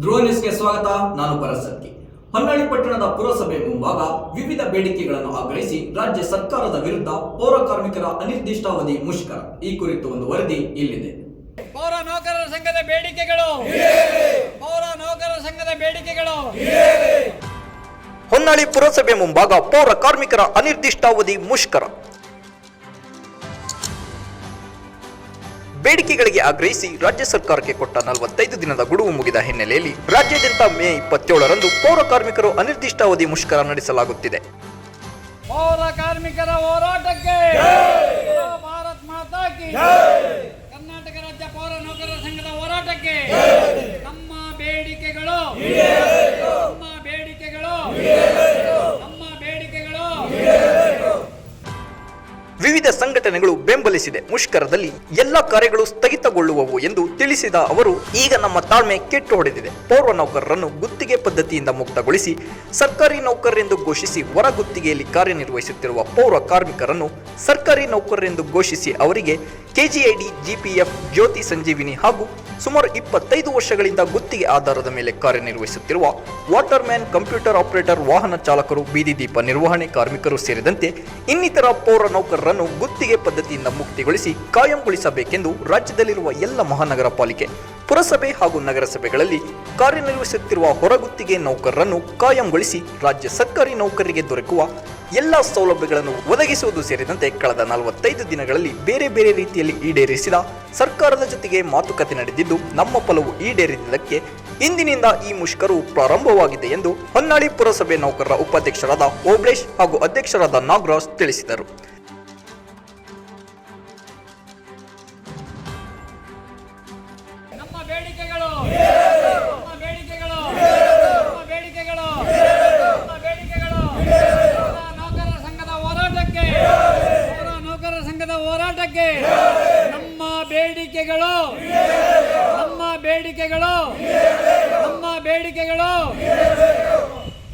ಧ್ರುವ ನ್ಯೂಸ್ಗೆ ಸ್ವಾಗತ. ನಾನು ಭರತ್ ಹೊನ್ನಾಳಿ ಪಟ್ಟಣದ ಪುರಸಭೆ ಮುಂಭಾಗ ವಿವಿಧ ಬೇಡಿಕೆಗಳನ್ನು ಆಗ್ರಹಿಸಿ ರಾಜ್ಯ ಸರ್ಕಾರದ ವಿರುದ್ಧ ಪೌರ ಕಾರ್ಮಿಕರ ಅನಿರ್ದಿಷ್ಟಾವಧಿ ಮುಷ್ಕರ. ಈ ಕುರಿತು ಒಂದು ವರದಿ ಇಲ್ಲಿದೆ. ಪೌರ ನೌಕರರ ಸಂಘದ ಬೇಡಿಕೆಗಳು. ಪೌರ ನೌಕರರ ಸಂಘದ ಬೇಡಿಕೆಗಳು. ಹೊನ್ನಾಳಿ ಪುರಸಭೆ ಮುಂಭಾಗ ಪೌರ ಕಾರ್ಮಿಕರ ಅನಿರ್ದಿಷ್ಟಾವಧಿ ಮುಷ್ಕರ. ಬೇಡಿಕೆಗಳಿಗೆ ಆಗ್ರಹಿಸಿ ರಾಜ್ಯ ಸರ್ಕಾರಕ್ಕೆ ಕೊಟ್ಟ ನಲವತ್ತೈದು ದಿನದ ಗುಡುವು ಮುಗಿದ ಹಿನ್ನೆಲೆಯಲ್ಲಿ ರಾಜ್ಯಾದ್ಯಂತ ಮೇ ಇಪ್ಪತ್ತೇಳರಂದು ಪೌರ ಕಾರ್ಮಿಕರು ಅನಿರ್ದಿಷ್ಟಾವಧಿ ಮುಷ್ಕರ ನಡೆಸಲಾಗುತ್ತಿದೆ. ಪೌರ ಕಾರ್ಮಿಕರ ಹೋರಾಟಕ್ಕೆ ಭಾರತ್ ಮಾತಾ ಕಿ ಕರ್ನಾಟಕ ರಾಜ್ಯ ಪೌರ ನೌಕರರ ಸಂಘದ ಹೋರಾಟಕ್ಕೆ ನಮ್ಮ ಬೇಡಿಕೆಗಳು ನಮ್ಮ ಬೇಡಿಕೆಗಳು ಬೆಂಬಲಿಸಿದೆ ಮುಷ್ಕರದಲ್ಲಿ ಎಲ್ಲ ಕಾರ್ಯಗಳು ಸ್ಥಗಿತಗೊಳ್ಳುವವು ಎಂದು ತಿಳಿಸಿದ ಅವರು, ಈಗ ನಮ್ಮ ತಾಳ್ಮೆ ಕೆಟ್ಟು ಹೊಡೆದಿದೆ. ಪೌರ ನೌಕರರನ್ನು ಗುತ್ತಿಗೆ ಪದ್ಧತಿಯಿಂದ ಮುಕ್ತಗೊಳಿಸಿ, ಸರ್ಕಾರಿ ನೌಕರರೆಂದು ಘೋಷಿಸಿ ಹೊರ ಗುತ್ತಿಗೆಯಲ್ಲಿ ಕಾರ್ಯನಿರ್ವಹಿಸುತ್ತಿರುವ ಪೌರ ಕಾರ್ಮಿಕರನ್ನು ಸರ್ಕಾರಿ ನೌಕರರೆಂದು ಘೋಷಿಸಿ ಅವರಿಗೆ ಕೆಜಿಐಡಿ, ಜಿಪಿಎಫ್, ಜ್ಯೋತಿ ಸಂಜೀವಿನಿ ಹಾಗೂ ಸುಮಾರು ಇಪ್ಪತ್ತೈದು ವರ್ಷಗಳಿಂದ ಗುತ್ತಿಗೆ ಆಧಾರದ ಮೇಲೆ ಕಾರ್ಯನಿರ್ವಹಿಸುತ್ತಿರುವ ವಾಟರ್ ಮ್ಯಾನ್ ಕಂಪ್ಯೂಟರ್ ಆಪರೇಟರ್, ವಾಹನ ಚಾಲಕರು, ಬೀದಿ ದೀಪ ನಿರ್ವಹಣೆ ಕಾರ್ಮಿಕರು ಸೇರಿದಂತೆ ಇನ್ನಿತರ ಪೌರ ನೌಕರರನ್ನು ಗುತ್ತಿಗೆ ಪದ್ಧತಿಯಿಂದ ಮುಕ್ತಿಗೊಳಿಸಿ ಕಾಯಂಗೊಳಿಸಬೇಕೆಂದು ರಾಜ್ಯದಲ್ಲಿರುವ ಎಲ್ಲ ಮಹಾನಗರ ಪಾಲಿಕೆ ಪುರಸಭೆ ಹಾಗೂ ನಗರಸಭೆಗಳಲ್ಲಿ ಕಾರ್ಯನಿರ್ವಹಿಸುತ್ತಿರುವ ಹೊರಗುತ್ತಿಗೆ ನೌಕರರನ್ನು ಕಾಯಂಗೊಳಿಸಿ ರಾಜ್ಯ ಸರ್ಕಾರಿ ನೌಕರರಿಗೆ ದೊರಕುವ ಎಲ್ಲ ಸೌಲಭ್ಯಗಳನ್ನು ಒದಗಿಸುವುದು ಸೇರಿದಂತೆ ಕಳೆದ ನಲವತ್ತೈದು ದಿನಗಳಲ್ಲಿ ಬೇರೆ ಬೇರೆ ರೀತಿಯಲ್ಲಿ ಈಡೇರಿಸಿದ ಸರ್ಕಾರದ ಜೊತೆಗೆ ಮಾತುಕತೆ ನಡೆದಿದ್ದು, ನಮ್ಮ ಫಲವು ಈಡೇರಿದ್ದಕ್ಕೆ ಇಂದಿನಿಂದ ಈ ಮುಷ್ಕರವು ಪ್ರಾರಂಭವಾಗಿದೆ ಎಂದು ಹೊನ್ನಾಳಿ ಪುರಸಭೆ ನೌಕರರ ಉಪಾಧ್ಯಕ್ಷರಾದ ಓಬ್ಳೇಶ್ ಹಾಗೂ ಅಧ್ಯಕ್ಷರಾದ ನಾಗರಾಜ್ ತಿಳಿಸಿದರು. ಹೋರಾಟಕ್ಕೆ ನಮ್ಮ ಬೇಡಿಕೆಗಳು ನಮ್ಮ ಬೇಡಿಕೆಗಳು ನಮ್ಮ ಬೇಡಿಕೆಗಳು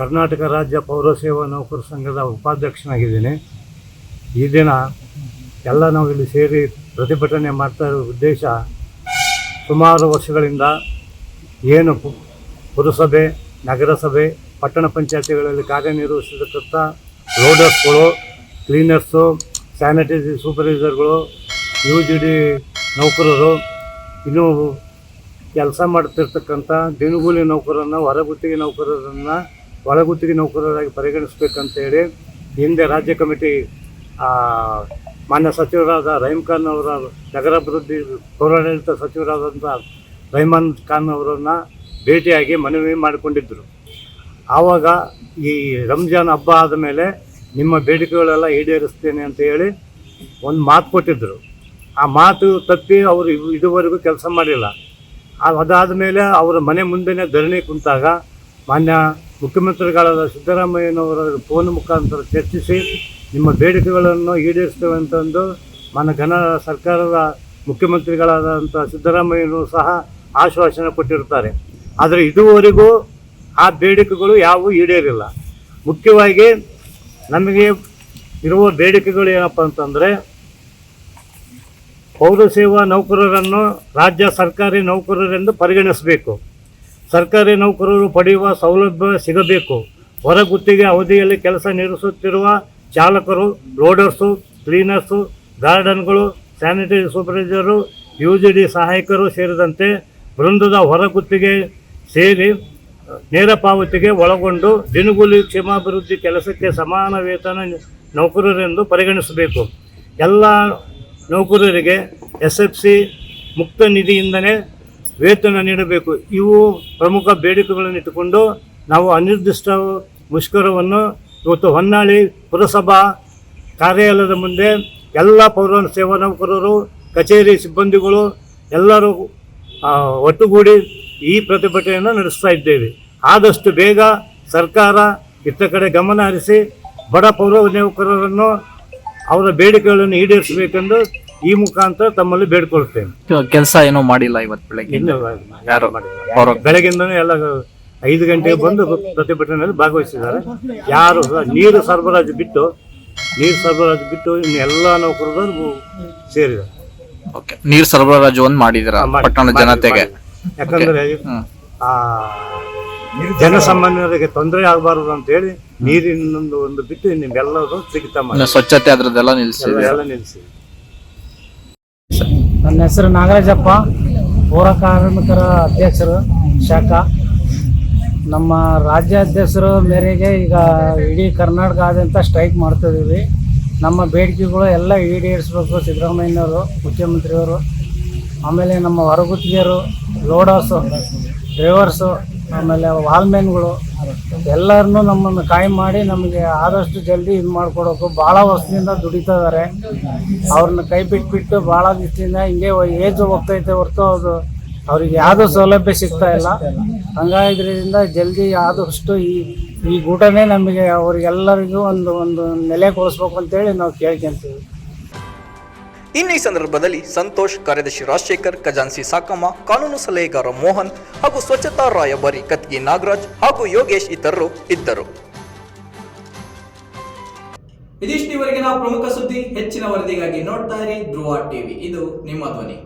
ಕರ್ನಾಟಕ ರಾಜ್ಯ ಪೌರಸೇವಾ ನೌಕರ ಸಂಘದ ಉಪಾಧ್ಯಕ್ಷನಾಗಿದ್ದೀನಿ. ಈ ದಿನ ಎಲ್ಲ ನಾವು ಇಲ್ಲಿ ಸೇರಿ ಪ್ರತಿಭಟನೆ ಮಾಡ್ತಾ ಇರೋ ಉದ್ದೇಶ ಸುಮಾರು ವರ್ಷಗಳಿಂದ ಏನು ಪುರಸಭೆ, ನಗರಸಭೆ, ಪಟ್ಟಣ ಪಂಚಾಯತಿಗಳಲ್ಲಿ ಕಾರ್ಯನಿರ್ವಹಿಸತಕ್ಕಂಥ ರೋಡರ್ಸ್ಗಳು ಕ್ಲೀನರ್ಸು ಸ್ಯಾನಿಟೈಸಿ ಸೂಪರ್ವೈಸರ್ಗಳು ಯು ಜಿ ಡಿ ನೌಕರರು, ಇನ್ನೂ ಕೆಲಸ ಮಾಡ್ತಿರ್ತಕ್ಕಂಥ ದಿನಗೂಲಿ ನೌಕರರನ್ನು ಹೊರಗುತ್ತಿಗೆ ನೌಕರರನ್ನು ಒಳಗುತ್ತಿಗೆ ನೌಕರರಾಗಿ ಪರಿಗಣಿಸಬೇಕಂತೇಳಿ ಹಿಂದೆ ರಾಜ್ಯ ಕಮಿಟಿ ಮಾನ್ಯ ಸಚಿವರಾದ ರಹೀಮ್ ಖಾನ್ ಅವರ ನಗರಾಭಿವೃದ್ಧಿ ಪೌರಾಡಳಿತ ಸಚಿವರಾದಂಥ ರಹಮಾನ್ ಖಾನ್ ಅವರನ್ನು ಭೇಟಿಯಾಗಿ ಮನವಿ ಮಾಡಿಕೊಂಡಿದ್ದರು ಆವಾಗ ಈ ರಂಜಾನ್ ಹಬ್ಬ ಆದ ಮೇಲೆ ನಿಮ್ಮ ಬೇಡಿಕೆಗಳೆಲ್ಲ ಈಡೇರಿಸ್ತೇನೆ ಅಂತ ಹೇಳಿ ಒಂದು ಮಾತು ಕೊಟ್ಟಿದ್ದರು ಆ ಮಾತು ತಪ್ಪಿ ಅವರು ಇದುವರೆಗೂ ಕೆಲಸ ಮಾಡಿಲ್ಲ. ಅದಾದ ಮೇಲೆ ಅವರ ಮನೆ ಮುಂದೆನೇ ಧರಣಿ ಕುಂತಾಗ ಮಾನ್ಯ ಮುಖ್ಯಮಂತ್ರಿಗಳಾದ ಸಿದ್ದರಾಮಯ್ಯನವರ ಫೋನ್ ಮುಖಾಂತರ ಚರ್ಚಿಸಿ ನಿಮ್ಮ ಬೇಡಿಕೆಗಳನ್ನು ಈಡೇರಿಸ್ತೇವೆ ಅಂತಂದು ಮಾನ್ಯ ಘನ ಸರ್ಕಾರದ ಮುಖ್ಯಮಂತ್ರಿಗಳಾದಂಥ ಸಿದ್ದರಾಮಯ್ಯನವರು ಸಹ ಆಶ್ವಾಸನೆ ಕೊಟ್ಟಿರ್ತಾರೆ ಆದರೆ ಇದುವರೆಗೂ ಆ ಬೇಡಿಕೆಗಳು ಯಾವುವು ಈಡೇರಿಲ್ಲ. ಮುಖ್ಯವಾಗಿ ನಮಗೆ ಇರುವ ಬೇಡಿಕೆಗಳು ಏನಪ್ಪ ಅಂತಂದರೆ ಪೌರಸೇವಾ ನೌಕರರನ್ನು ರಾಜ್ಯ ಸರ್ಕಾರಿ ನೌಕರರೆಂದು ಪರಿಗಣಿಸಬೇಕು. ಸರ್ಕಾರಿ ನೌಕರರು ಪಡೆಯುವ ಸೌಲಭ್ಯ ಸಿಗಬೇಕು. ಹೊರ ಗುತ್ತಿಗೆ ಅವಧಿಯಲ್ಲಿ ಕೆಲಸ ನಿರ್ವಹಿಸುತ್ತಿರುವ ಚಾಲಕರು, loaders, cleaners, ಗಾರ್ಡನ್ಗಳು, sanitary supervisor U G D ಸಹಾಯಕರು ಸೇರಿದಂತೆ ಬೃಂದದ ಹೊರಗುತ್ತಿಗೆ ಸೇರಿ ನೇರ ಪಾವತಿಗೆ ಒಳಗೊಂಡು ದಿನಗೂಲಿ ಕ್ಷೇಮಾಭಿವೃದ್ಧಿ ಕೆಲಸಕ್ಕೆ ಸಮಾನ ವೇತನ ನೌಕರರೆಂದು ಪರಿಗಣಿಸಬೇಕು. ಎಲ್ಲ ನೌಕರರಿಗೆ ಎಸ್ ಎಫ್ ಸಿ ಮುಕ್ತ ನಿಧಿಯಿಂದಲೇ ವೇತನ ನೀಡಬೇಕು. ಇವು ಪ್ರಮುಖ ಬೇಡಿಕೆಗಳನ್ನು ಇಟ್ಟುಕೊಂಡು ನಾವು ಅನಿರ್ದಿಷ್ಟ ಮುಷ್ಕರವನ್ನು ಇವತ್ತು ಹೊನ್ನಾಳಿ ಪುರಸಭಾ ಕಾರ್ಯಾಲಯದ ಮುಂದೆ ಎಲ್ಲ ಪೌರ ಸೇವಾ ನೌಕರರು ಕಚೇರಿ ಸಿಬ್ಬಂದಿಗಳು ಎಲ್ಲರೂ ಒಟ್ಟುಗೂಡಿ ಈ ಪ್ರತಿಭಟನೆಯನ್ನು ನಡೆಸ್ತಾ ಇದ್ದೇವೆ. ಆದಷ್ಟು ಬೇಗ ಸರ್ಕಾರ ಇತ್ತ ಕಡೆ ಗಮನ ಹರಿಸಿ ಬಡ ಪೌರ ನೌಕರರನ್ನು ಅವರ ಬೇಡಿಕೆಗಳನ್ನು ಈಡೇರಿಸಬೇಕೆಂದು ಈ ಮುಖಾಂತರ ತಮ್ಮಲ್ಲಿ ಬೇಡ್ಕೊಳ್ತೇನೆ. ಕೆಲಸ ಏನೋ ಮಾಡಿಲ್ಲ ಇವತ್ತು ಬೆಳಗ್ಗೆ. ಇನ್ನು ಯಾರು? ಬೆಳಗಿಂದನೇ ಎಲ್ಲ ಐದು ಗಂಟೆಗೆ ಬಂದು ಪ್ರತಿಭಟನೆಯಲ್ಲಿ ಭಾಗವಹಿಸಿದ್ದಾರೆ. ಯಾರು ಸಹ ನೀರು ಸರಬರಾಜು ಬಿಟ್ಟು ನೀರು ಸರಬರಾಜು ಬಿಟ್ಟು ಇನ್ನು ಎಲ್ಲ ನೌಕರರು ಸೇರಿದ್ದಾರೆ. ಓಕೆ. ನೀರ್ ಸರಬರಾಜು ಒಂದ್ ಮಾಡಿದಿರ ಮಾಡಿ- ಪಟ್ಟಣದ ಮಾಡಿ- ಜನತೆಗೆ? ಮಾಡಿ. ಯಾಕಂದ್ರೆ ಹ್ಮ್. ಆ ಜನಸಾಮಾನ್ಯರಿಗೆ ತೊಂದರೆ ಆಗಬಾರದು ಅಂತ ಹೇಳಿ ನೀರಿನ ಒಂದು ಬಿಟ್ಟು ನಿಮ್ಗೆಲ್ಲರೂ ಸಿಗ್ತಾ ಇನ್ನು ಸ್ವಚ್ಛತೆ ಅದ್ರದ್ದೆಲ್ಲ ನಿಲ್ಸಿದೆ ಎಲ್ಲ ನಿಲ್ಲಿಸಿ ನನ್ನ ಹೆಸರು ನಾಗರಾಜಪ್ಪ. ಪೌರ ಕಾರ್ಮಿಕರ ಅಧ್ಯಕ್ಷರು, ಶಾಖ. ನಮ್ಮ ರಾಜ್ಯಾಧ್ಯಕ್ಷರ ಮೇರೆಗೆ ಈಗ ಇಡೀ ಕರ್ನಾಟಕದಾದ್ಯಂತ ಸ್ಟ್ರೈಕ್ ಮಾಡ್ತಿದ್ದೀವಿ. ನಮ್ಮ ಬೇಡಿಕೆಗಳು ಎಲ್ಲ ಈಡೇರಿಸಬೇಕು ಸಿದ್ದರಾಮಯ್ಯನವರು, ಮುಖ್ಯಮಂತ್ರಿಯವರು. ಆಮೇಲೆ ನಮ್ಮ ಹೊರಗುತ್ತಿಗೆಯರು ಲೋಡರ್ಸು ಡ್ರೈವರ್ಸು. ಆಮೇಲೆ ವಾಲ್ಮೆನ್ಗಳು ಎಲ್ಲರನ್ನೂ ನಮ್ಮನ್ನು ಕಾಯಿ ಮಾಡಿ ನಮಗೆ ಆದಷ್ಟು ಜಲ್ದಿ ಇದು ಮಾಡಿಕೊಡೋಕು ಭಾಳ ವರ್ಷದಿಂದ ದುಡಿತಾ ಇದ್ದಾರೆ. ಅವ್ರನ್ನ ಕೈ ಬಿಟ್ಬಿಟ್ಟು ಭಾಳ ದಿವಸದಿಂದ ಹಿಂಗೆ ಏಜ್ ಹೋಗ್ತೈತೆ ಹೊರತು ಅದು ಅವ್ರಿಗೆ ಯಾವುದೂ ಸೌಲಭ್ಯ ಸಿಗ್ತಾ ಇಲ್ಲ. ಹಂಗಾಗಿದ್ರಿಂದ ಜಲ್ದಿ ಆದಷ್ಟು ಈ ಈ ಊಟನೇ ನಮಗೆ ಅವ್ರಿಗೆಲ್ಲರಿಗೂ ಒಂದು ಒಂದು ನೆಲೆ ಕೊಡಿಸ್ಬೇಕು ಅಂತೇಳಿ ನಾವು ಕೇಳ್ಕೊಂತೀವಿ. ಇನ್ನು ಈ ಸಂದರ್ಭದಲ್ಲಿ ಸಂತೋಷ್, ಕಾರ್ಯದರ್ಶಿ ರಾಜಶೇಖರ್ ಖಜಾನ್ಸಿ ಸಾಕಮ್ಮ, ಕಾನೂನು ಸಲಹೆಗಾರ ಮೋಹನ್ ಹಾಗೂ ಸ್ವಚ್ಛತಾ ರಾಯಭಾರಿ ಕತ್ಗಿ ನಾಗರಾಜ್ ಹಾಗೂ ಯೋಗೇಶ್ ಇತರರು ಇದ್ದರು. ಇದಿಷ್ಟು ಇವರೆಗಿನ ಪ್ರಮುಖ ಸುದ್ದಿ ಹೆಚ್ಚಿನ ವರದಿಗಾಗಿ ನೋಡ್ತಾ ಇರಿ ಧ್ರುವ ಟಿವಿ. ಇದು ನಿಮ್ಮ ಧ್ವನಿ.